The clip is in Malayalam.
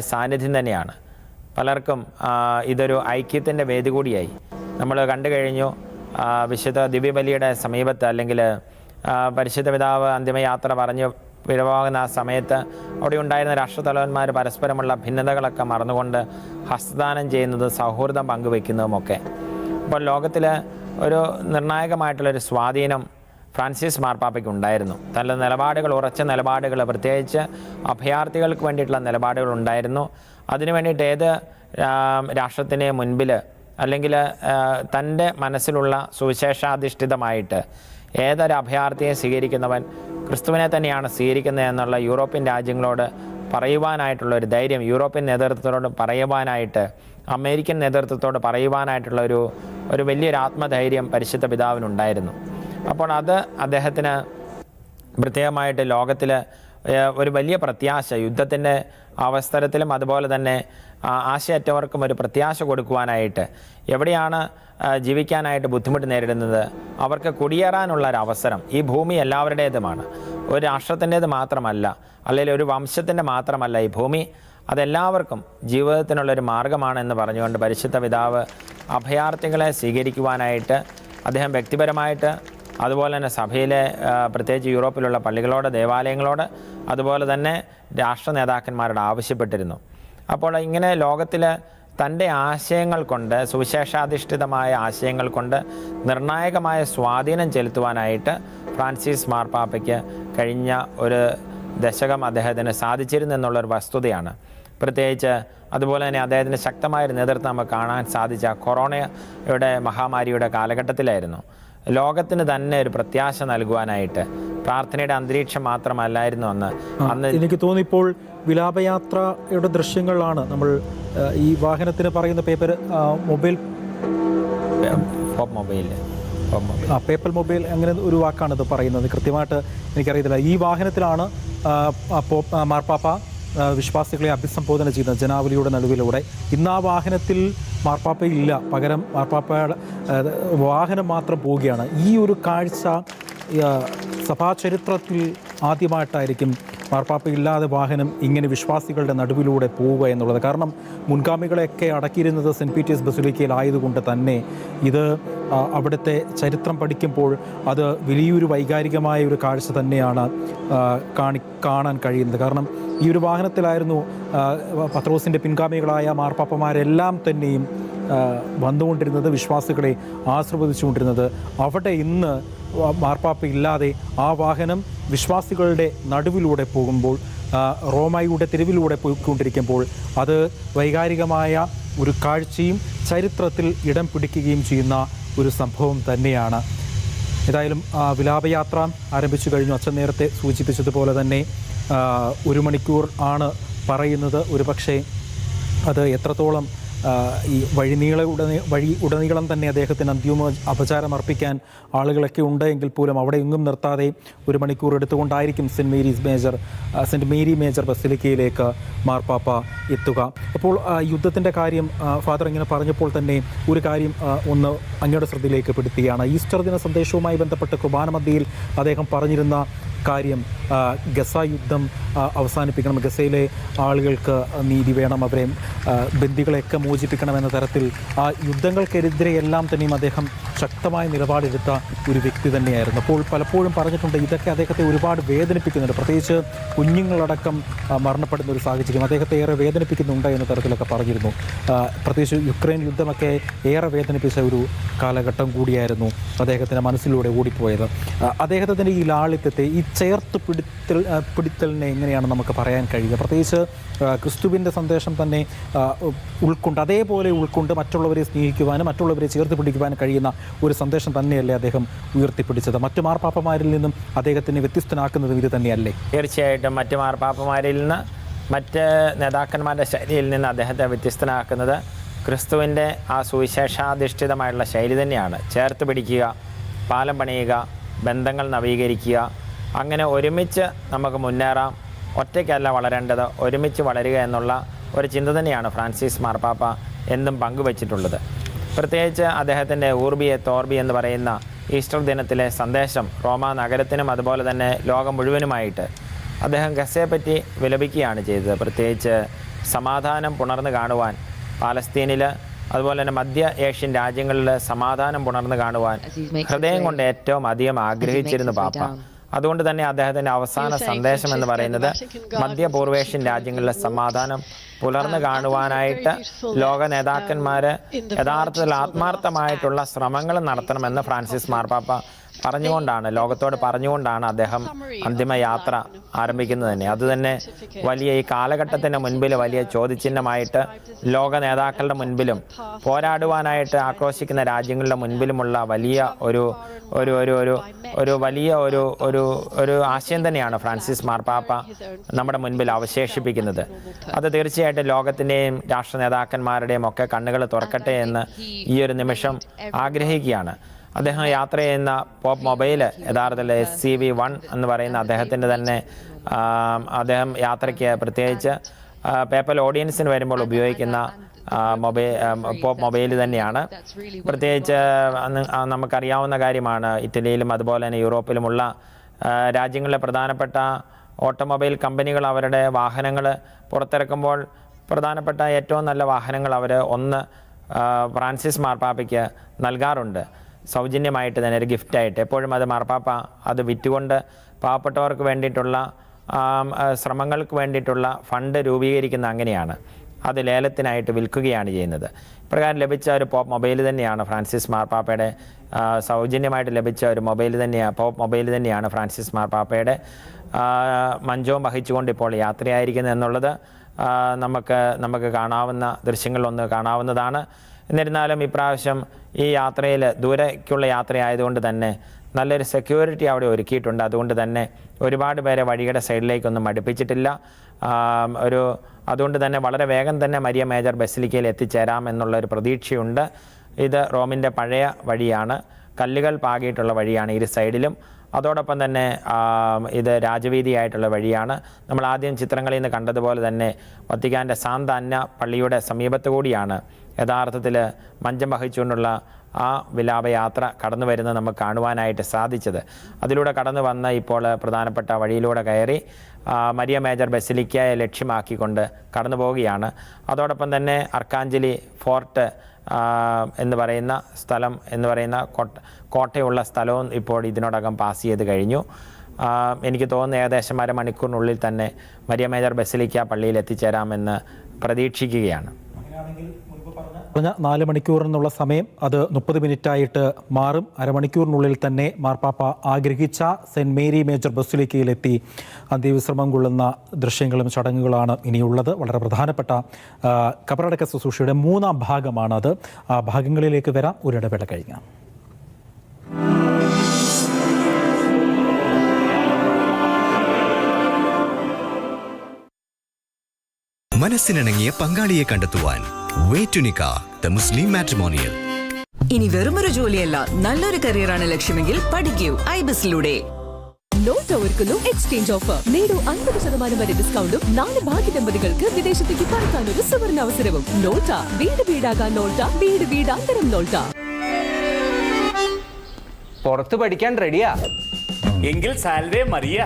സാന്നിധ്യം തന്നെയാണ്. പലർക്കും ഇതൊരു ഐക്യത്തിന്റെ വേദി കൂടിയായി. നമ്മൾ കണ്ടു കഴിഞ്ഞു വിശുദ്ധ ദിവ്യബലിയുടെ സമീപത്ത് അല്ലെങ്കിൽ പരിശുദ്ധ പിതാവ് അന്തിമയാത്ര പറഞ്ഞു വിടവാകുന്ന ആ സമയത്ത് അവിടെ ഉണ്ടായിരുന്ന രാഷ്ട്രതലവന്മാർ പരസ്പരമുള്ള ഭിന്നതകളൊക്കെ മറന്നുകൊണ്ട് ഹസ്തദാനം ചെയ്യുന്നതും സൗഹൃദം പങ്കുവെക്കുന്നതുമൊക്കെ. അപ്പോൾ ലോകത്തിൽ ഒരു നിർണായകമായിട്ടുള്ളൊരു സ്വാധീനം ഫ്രാൻസിസ് മാർപ്പാപ്പയ്ക്ക് ഉണ്ടായിരുന്നു നല്ല നിലപാടുകൾ ഉറച്ച നിലപാടുകൾ പ്രത്യേകിച്ച് അഭയാർത്ഥികൾക്ക് വേണ്ടിയിട്ടുള്ള നിലപാടുകൾ ഉണ്ടായിരുന്നു. അതിനു വേണ്ടിയിട്ട് ഏത് രാഷ്ട്രത്തിനെ മുൻപിൽ അല്ലെങ്കിൽ തന്റെ മനസ്സിലുള്ള സുവിശേഷാധിഷ്ഠിതമായിട്ട് ഏതൊരു അഭയാർത്ഥിയെ സ്വീകരിക്കുന്നവൻ ക്രിസ്തുവിനെ തന്നെയാണ് സ്വീകരിക്കുന്നത് എന്നുള്ള യൂറോപ്യൻ രാജ്യങ്ങളോട് പറയുവാനായിട്ടുള്ള ഒരു ധൈര്യം യൂറോപ്യൻ നേതൃത്വത്തോട് പറയുവാനായിട്ട് അമേരിക്കൻ നേതൃത്വത്തോട് പറയുവാനായിട്ടുള്ള ഒരു ഒരു വലിയൊരു ആത്മധൈര്യം പരിശുദ്ധ പിതാവിനുണ്ടായിരുന്നു. അപ്പോൾ അത് അദ്ദേഹത്തിന് പ്രത്യേകമായിട്ട് ലോകത്തിൽ ഒരു വലിയ പ്രത്യാശ യുദ്ധത്തിന്റെ അവസരത്തിലും അതുപോലെ തന്നെ ആശയറ്റവർക്കും ഒരു പ്രത്യാശ കൊടുക്കുവാനായിട്ട് എവിടെയാണ് ജീവിക്കാനായിട്ട് ബുദ്ധിമുട്ട് നേരിടുന്നത് അവർക്ക് കുടിയേറാനുള്ള ഒരു അവസരം ഈ ഭൂമി എല്ലാവരുടേതുമാണ്. ഒരു രാഷ്ട്രത്തിന്റേത് മാത്രമല്ല അല്ലെങ്കിൽ ഒരു വംശത്തിന്റെ മാത്രമല്ല ഈ ഭൂമി അതെല്ലാവർക്കും ജീവിതത്തിനുള്ളൊരു മാർഗമാണ് എന്ന് പറഞ്ഞുകൊണ്ട് പരിശുദ്ധ പിതാവ് അഭയാർത്ഥികളെ സ്വീകരിക്കുവാനായിട്ട് അദ്ദേഹം വ്യക്തിപരമായിട്ട് അതുപോലെ തന്നെ സഭയിലെ പ്രത്യേകിച്ച് യൂറോപ്പിലുള്ള പള്ളികളോട് ദേവാലയങ്ങളോട് അതുപോലെ തന്നെ രാഷ്ട്ര നേതാക്കന്മാരോട് ആവശ്യപ്പെട്ടിരുന്നു. അപ്പോൾ ഇങ്ങനെ ലോകത്തിൽ തന്റെ ആശയങ്ങൾ കൊണ്ട് സുവിശേഷാധിഷ്ഠിതമായ ആശയങ്ങൾ കൊണ്ട് നിർണായകമായ സ്വാധീനം ചെലുത്തുവാനായിട്ട് ഫ്രാൻസിസ് മാർപ്പാപ്പയ്ക്ക് കഴിഞ്ഞ ഒരു ദശകം അദ്ദേഹത്തിന് സാധിച്ചിരുന്നു എന്നുള്ളൊരു വസ്തുതയാണ്. പ്രത്യേകിച്ച് അതുപോലെ തന്നെ അദ്ദേഹത്തിന് ശക്തമായൊരു നേതൃത്വം നമുക്ക് കാണാൻ സാധിച്ച കൊറോണയുടെ മഹാമാരിയുടെ കാലഘട്ടത്തിലായിരുന്നു. ലോകത്തിന് തന്നെ ഒരു പ്രത്യാശ നൽകുവാനായിട്ട് പ്രാർത്ഥനയുടെ അന്തരീക്ഷം മാത്രമല്ലായിരുന്നു അന്ന്. അന്ന് എനിക്ക് തോന്നിപ്പോൾ വിലാപയാത്രയുടെ ദൃശ്യങ്ങളാണ് നമ്മൾ ഈ വാഹനത്തിന് പറയുന്ന പേപ്പർ മൊബൈൽ മൊബൈൽ ആ പേപ്പർ മൊബൈൽ അങ്ങനെ ഒരു വാക്കാണ് ഇത് പറയുന്നത്? കൃത്യമായിട്ട് എനിക്കറിയത്തില്ല. ഈ വാഹനത്തിലാണ് മാർപ്പാപ്പ വിശ്വാസികളെ അഭിസംബോധന ചെയ്യുന്ന ജനാവലിയുടെ നടുവിലൂടെ. ഇന്ന് ആ വാഹനത്തിൽ മാർപ്പാപ്പ ഇല്ല പകരം മാർപ്പാപ്പയുടെ വാഹനം മാത്രം പോവുകയാണ്. ഈ ഒരു കാഴ്ച സഭാ ചരിത്രത്തിൽ ആദ്യമായിട്ടായിരിക്കും മാർപ്പാപ്പ ഇല്ലാതെ വാഹനം ഇങ്ങനെ വിശ്വാസികളുടെ നടുവിലൂടെ പോവുക എന്നുള്ളത്. കാരണം മുൻഗാമികളെയൊക്കെ അടക്കിയിരുന്നത് സെന്റ് പീറ്റേഴ്സ് ബസിലിക്കയിലായതുകൊണ്ട് തന്നെ ഇത് അവിടുത്തെ ചരിത്രം പഠിക്കുമ്പോൾ അത് വലിയൊരു വൈകാരികമായ ഒരു കാഴ്ച തന്നെയാണ് കാണി കാണാൻ കഴിയുന്നത്. കാരണം ഈ ഒരു വാഹനത്തിലായിരുന്നു പത്രോസിന്റെ പിൻഗാമികളായ മാർപ്പാപ്പമാരെല്ലാം തന്നെയും വന്നുകൊണ്ടിരുന്നത് വിശ്വാസികളെ ആശ്രവദിച്ചുകൊണ്ടിരുന്നത് അവിടെ ഇന്ന് വ- മാർപ്പാപ്പ ഇല്ലാതെ ആ വാഹനം വിശ്വാസികളുടെ നടുവിലൂടെ പോകുമ്പോൾ റോമായിയുടെ തെരുവിലൂടെ പോയിക്കൊണ്ടിരിക്കുമ്പോൾ അത് വൈകാരികമായ ഒരു കാഴ്ചയും ചരിത്രത്തിൽ ഇടം പിടിക്കുകയും ചെയ്യുന്ന ഒരു സംഭവം തന്നെയാണ്. ഏതായാലും വിലാപയാത്ര ആരംഭിച്ചു കഴിഞ്ഞു. അച്ഛൻ നേരത്തെ സൂചിപ്പിച്ചതുപോലെ തന്നെ ഒരു മണിക്കൂർ ആണ് പറയുന്നത്. ഒരു പക്ഷേ അത് എത്രത്തോളം ഈ വഴിനീള ഉടനീ വഴി ഉടനീളം തന്നെ അദ്ദേഹത്തിന് അന്തിമ അപചാരം അർപ്പിക്കാൻ ആളുകളൊക്കെ ഉണ്ട് എങ്കിൽ പോലും അവിടെ എങ്ങും നിർത്താതെ ഒരു മണിക്കൂർ എടുത്തുകൊണ്ടായിരിക്കും Saint Mary's Major Saint Mary Major ബസിലിക്കയിലേക്ക് മാർപ്പാപ്പ എത്തുക. അപ്പോൾ യുദ്ധത്തിന്റെ കാര്യം ഫാദർ ഇങ്ങനെ പറഞ്ഞപ്പോൾ തന്നെ ഒരു കാര്യം ഒന്ന് അങ്ങയുടെ ശ്രദ്ധയിലേക്ക് പെടുത്തുകയാണ് ഈസ്റ്റർ ദിന സന്ദേശവുമായി ബന്ധപ്പെട്ട് കുർബാന മധ്യയിൽ അദ്ദേഹം പറഞ്ഞിരുന്ന കാര്യം ഗസ യുദ്ധം അവസാനിപ്പിക്കണം. ഗസയിലെ ആളുകൾക്ക് നീതി വേണം. അവരെ ബന്ദികളെയൊക്കെ മോചിപ്പിക്കണം എന്ന തരത്തിൽ ആ യുദ്ധങ്ങൾക്കെതിരെ എല്ലാം തന്നെയും അദ്ദേഹം ശക്തമായ നിലപാടെടുത്ത ഒരു വ്യക്തി തന്നെയായിരുന്നു. അപ്പോൾ പലപ്പോഴും പറഞ്ഞിട്ടുണ്ട് ഇതൊക്കെ അദ്ദേഹത്തെ ഒരുപാട് വേദനിപ്പിക്കുന്നുണ്ട്. പ്രത്യേകിച്ച് കുഞ്ഞുങ്ങളടക്കം മരണപ്പെടുന്ന ഒരു സാഹചര്യം അദ്ദേഹത്തെ ഏറെ വേദനിപ്പിക്കുന്നുണ്ട് എന്ന തരത്തിലൊക്കെ പറഞ്ഞിരുന്നു. പ്രത്യേകിച്ച് യുക്രൈൻ യുദ്ധമൊക്കെ ഏറെ വേദനിപ്പിച്ച ഒരു കാലഘട്ടം കൂടിയായിരുന്നു അദ്ദേഹത്തിന്റെ മനസ്സിലൂടെ ഓടിപ്പോയത്. അദ്ദേഹത്തിന്റെ ഈ ലാളിത്യത്തെ ഈ ചേർത്ത് പിടിത്തൽ പിടിത്തലിനെ എങ്ങനെയാണ് നമുക്ക് പറയാൻ കഴിയുക? പ്രത്യേകിച്ച് ക്രിസ്തുവിന്റെ സന്ദേശം തന്നെ ഉൾക്കൊണ്ട് അതേപോലെ ഉൾക്കൊണ്ട് മറ്റുള്ളവരെ സ്നേഹിക്കുവാനും മറ്റുള്ളവരെ ചേർത്ത് പിടിക്കുവാനും കഴിയുന്ന ഒരു സന്ദേശം തന്നെയല്ലേ അദ്ദേഹം ഉയർത്തിപ്പിടിച്ചത്? മറ്റു മാർപ്പാപ്പമാരിൽ നിന്നും അദ്ദേഹത്തിനെ വ്യത്യസ്തനാക്കുന്നതും ഇത് തന്നെയല്ലേ? തീർച്ചയായിട്ടും മറ്റു മാർപ്പാപ്പമാരിൽ നിന്ന് മറ്റ് നേതാക്കന്മാരുടെ ശൈലിയിൽ നിന്ന് അദ്ദേഹത്തെ വ്യത്യസ്തനാക്കുന്നത് ക്രിസ്തുവിന്റെ ആ സുവിശേഷാധിഷ്ഠിതമായുള്ള ശൈലി തന്നെയാണ്. ചേർത്ത് പിടിക്കുക പാലം പണിയുക ബന്ധങ്ങൾ നവീകരിക്കുക അങ്ങനെ ഒരുമിച്ച് നമുക്ക് മുന്നേറാം. ഒറ്റയ്ക്കല്ല വളരേണ്ടത്. ഒരുമിച്ച് വളരുക എന്നുള്ള ഒരു ചിന്ത തന്നെയാണ് ഫ്രാൻസിസ് മാർപ്പാപ്പ എന്നും പങ്കുവച്ചിട്ടുള്ളത്. പ്രത്യേകിച്ച് അദ്ദേഹത്തിന്റെ ഊർബിയെ തോർബി എന്ന് പറയുന്ന ഈസ്റ്റർ ദിനത്തിലെ സന്ദേശം റോമ നഗരത്തിനും അതുപോലെ തന്നെ ലോകം മുഴുവനുമായിട്ട് അദ്ദേഹം ഗസയെപ്പറ്റി വിലപിക്കുകയാണ് ചെയ്തത്. പ്രത്യേകിച്ച് സമാധാനം പുണർന്നു കാണുവാൻ പാലസ്തീനിൽ അതുപോലെ തന്നെ മധ്യ ഏഷ്യൻ രാജ്യങ്ങളിൽ സമാധാനം പുണർന്നു കാണുവാൻ ഹൃദയം കൊണ്ട് ഏറ്റവും അധികം ആഗ്രഹിച്ചിരുന്നു പാപ്പ. അതുകൊണ്ട് തന്നെ അദ്ദേഹത്തിന്റെ അവസാന സന്ദേശം എന്ന് പറയുന്നത് മധ്യപൂർവേഷ്യൻ രാജ്യങ്ങളിലെ സമാധാനം പുലർന്നു കാണുവാനായിട്ട് ലോക നേതാക്കന്മാർ യഥാർത്ഥത്തിൽ ആത്മാർത്ഥമായിട്ടുള്ള ശ്രമങ്ങൾ നടത്തണമെന്ന് ഫ്രാൻസിസ് മാർപ്പാപ്പ പറഞ്ഞുകൊണ്ടാണ് ലോകത്തോട് പറഞ്ഞുകൊണ്ടാണ് അദ്ദേഹം അന്തിമ യാത്ര ആരംഭിക്കുന്നത് തന്നെ. അതുതന്നെ വലിയ ഈ കാലഘട്ടത്തിന്റെ മുൻപിൽ വലിയ ചോദ്യചിഹ്നമായിട്ട് ലോക നേതാക്കളുടെ മുൻപിലും പോരാടുവാനായിട്ട് ആക്രോശിക്കുന്ന രാജ്യങ്ങളുടെ മുൻപിലുമുള്ള വലിയ ഒരു ഒരു ഒരു ഒരു ഒരു വലിയ ഒരു ഒരു ഒരു ആശയം തന്നെയാണ് ഫ്രാൻസിസ് മാർപ്പാപ്പ നമ്മുടെ മുൻപിൽ അവശേഷിപ്പിക്കുന്നത്. അത് തീർച്ചയായിട്ടും ലോകത്തിന്റെയും രാഷ്ട്ര നേതാക്കന്മാരുടെയും ഒക്കെ കണ്ണുകൾ തുറക്കട്ടെ എന്ന് ഈ ഒരു നിമിഷം ആഗ്രഹിക്കുകയാണ്. അദ്ദേഹം യാത്ര ചെയ്യുന്ന പോപ്പ് മൊബൈൽ യഥാർത്ഥത്തിൽ എസ് സി വി വൺ എന്ന് പറയുന്ന അദ്ദേഹത്തിന്റെ തന്നെ അദ്ദേഹം യാത്രയ്ക്ക് പ്രത്യേകിച്ച് പേപ്പൽ ഓഡിയൻസിന് വരുമ്പോൾ ഉപയോഗിക്കുന്ന മൊബൈൽ പോപ്പ് മൊബൈൽ തന്നെയാണ്. പ്രത്യേകിച്ച് നമുക്കറിയാവുന്ന കാര്യമാണ് ഇറ്റലിയിലും അതുപോലെ തന്നെ യൂറോപ്പിലുമുള്ള രാജ്യങ്ങളിലെ പ്രധാനപ്പെട്ട ഓട്ടോമൊബൈൽ കമ്പനികൾ അവരുടെ വാഹനങ്ങൾ പുറത്തിറക്കുമ്പോൾ പ്രധാനപ്പെട്ട ഏറ്റവും നല്ല വാഹനങ്ങൾ അവർ ഒന്ന് ഫ്രാൻസിസ് മാർപ്പാപ്പയ്ക്ക് നൽകാറുണ്ട്. സൗജന്യമായിട്ട് തന്നെ ഒരു ഗിഫ്റ്റായിട്ട് എപ്പോഴും അത് മാർപ്പാപ്പ അത് വിറ്റുകൊണ്ട് പാവപ്പെട്ടവർക്ക് വേണ്ടിയിട്ടുള്ള ശ്രമങ്ങൾക്ക് വേണ്ടിയിട്ടുള്ള ഫണ്ട് രൂപീകരിക്കുന്ന അങ്ങനെയാണ്. അത് ലേലത്തിനായിട്ട് വിൽക്കുകയാണ് ചെയ്യുന്നത്. ഇപ്രകാരം ലഭിച്ച ഒരു പോപ്പ് മൊബൈൽ തന്നെയാണ് ഫ്രാൻസിസ് മാർപ്പാപ്പയുടെ സൗജന്യമായിട്ട് ലഭിച്ച ഒരു മൊബൈൽ തന്നെയാണ് പോപ്പ് മൊബൈൽ തന്നെയാണ് ഫ്രാൻസിസ് മാർപ്പാപ്പയുടെ. മഞ്ചവും വഹിച്ചുകൊണ്ട് ഇപ്പോൾ യാത്രയായിരിക്കുന്നത് എന്നുള്ളത് നമുക്ക് നമുക്ക് കാണാവുന്ന ദൃശ്യങ്ങളിലൊന്ന് കാണാവുന്നതാണ്. എന്നിരുന്നാലും ഇപ്രാവശ്യം ഈ യാത്രയിൽ ദൂരേക്കുള്ള യാത്രയായതുകൊണ്ട് തന്നെ നല്ലൊരു സെക്യൂരിറ്റി അവിടെ ഒരുക്കിയിട്ടുണ്ട്. അതുകൊണ്ട് തന്നെ ഒരുപാട് പേരെ വഴിയുടെ സൈഡിലേക്കൊന്നും അടുപ്പിച്ചിട്ടില്ല. ഒരു അതുകൊണ്ട് തന്നെ വളരെ വേഗം തന്നെ മരിയ മേജർ ബസിലിക്കയിൽ എത്തിച്ചേരാം എന്നുള്ളൊരു പ്രതീക്ഷയുണ്ട്. ഇത് റോമിന്റെ പഴയ വഴിയാണ്. കല്ലുകൾ പാകിയിട്ടുള്ള വഴിയാണ് ഇരു സൈഡിലും. അതോടൊപ്പം തന്നെ ഇത് രാജവീതിയായിട്ടുള്ള വഴിയാണ്. നമ്മൾ ആദ്യം ചിത്രങ്ങളിൽ നിന്ന് കണ്ടതുപോലെ തന്നെ വത്തിക്കാന്റെ സാന്ത അന്ന പള്ളിയുടെ സമീപത്ത് കൂടിയാണ് യഥാർത്ഥത്തിൽ മഞ്ചം വഹിച്ചുകൊണ്ടുള്ള ആ വിലാപയാത്ര കടന്നു വരുന്നത് നമുക്ക് കാണുവാനായിട്ട് സാധിച്ചത്. അതിലൂടെ കടന്നു വന്ന് ഇപ്പോൾ പ്രധാനപ്പെട്ട വഴിയിലൂടെ കയറി മരിയ മേജർ ബസിലിക്കയെ ലക്ഷ്യമാക്കിക്കൊണ്ട് കടന്നു പോവുകയാണ്. അതോടൊപ്പം തന്നെ അർക്കാഞ്ചലി ഫോർട്ട് എന്ന് പറയുന്ന സ്ഥലം എന്ന് പറയുന്ന കോട്ട കോട്ടയുള്ള സ്ഥലവും ഇപ്പോൾ ഇതിനോടകം പാസ് ചെയ്ത് കഴിഞ്ഞു. എനിക്ക് തോന്നുന്നു ഏകദേശം അര മണിക്കൂറിനുള്ളിൽ തന്നെ മരിയ മേജർ ബസിലിക്ക പള്ളിയിൽ എത്തിച്ചേരാമെന്ന് പ്രതീക്ഷിക്കുകയാണ്. പറഞ്ഞ നാല് മണിക്കൂർ എന്നുള്ള സമയം അത് മുപ്പത് മിനിറ്റായിട്ട് മാറും. അരമണിക്കൂറിനുള്ളിൽ തന്നെ മാർപ്പാപ്പ ആഗ്രഹിച്ച സെന്റ് മേരി മേജർ ബസിലിക്കയിലെത്തി അന്ത്യവിശ്രമം കൊള്ളുന്ന ദൃശ്യങ്ങളും ചടങ്ങുകളാണ് ഇനിയുള്ളത്. വളരെ പ്രധാനപ്പെട്ട കബറടക്ക ശുശ്രൂഷയുടെ മൂന്നാം ഭാഗമാണത്. ആ ഭാഗങ്ങളിലേക്ക് വരാം. ഒരിടവേള കഴിഞ്ഞാൽ. മനസ്സിനിണങ്ങിയ പങ്കാളിയെ കണ്ടെത്തുവാൻ ദ മുസ്ലിം മാട്രിമോണിയൽ ഇനി വെറുമൊരു ജോലിയല്ല നല്ലൊരു കരിയറാണ് ലക്ഷ്യമെങ്കിൽ പഠിക്കൂ ഐബസിലൂടെ. നോട്ട ഒരുക്കുന്നു എക്സ്ചേഞ്ച് ഓഫർ നേടൂ അൻപത് ശതമാനം വരെ ഡിസ്കൗണ്ടും നാല് ഭാഗ്യ ദമ്പതികൾക്ക് വിദേശത്തേക്ക് പറക്കാനൊരു സുവർണ അവസരവും. നോട്ട വീട് വീടാകാൻ നോട്ട വീട് വീടാന്തരം നോട്ട പുറത്ത് പഠിക്കാൻ റെഡിയാ എങ്കിൽ സാൽവേ മറിയ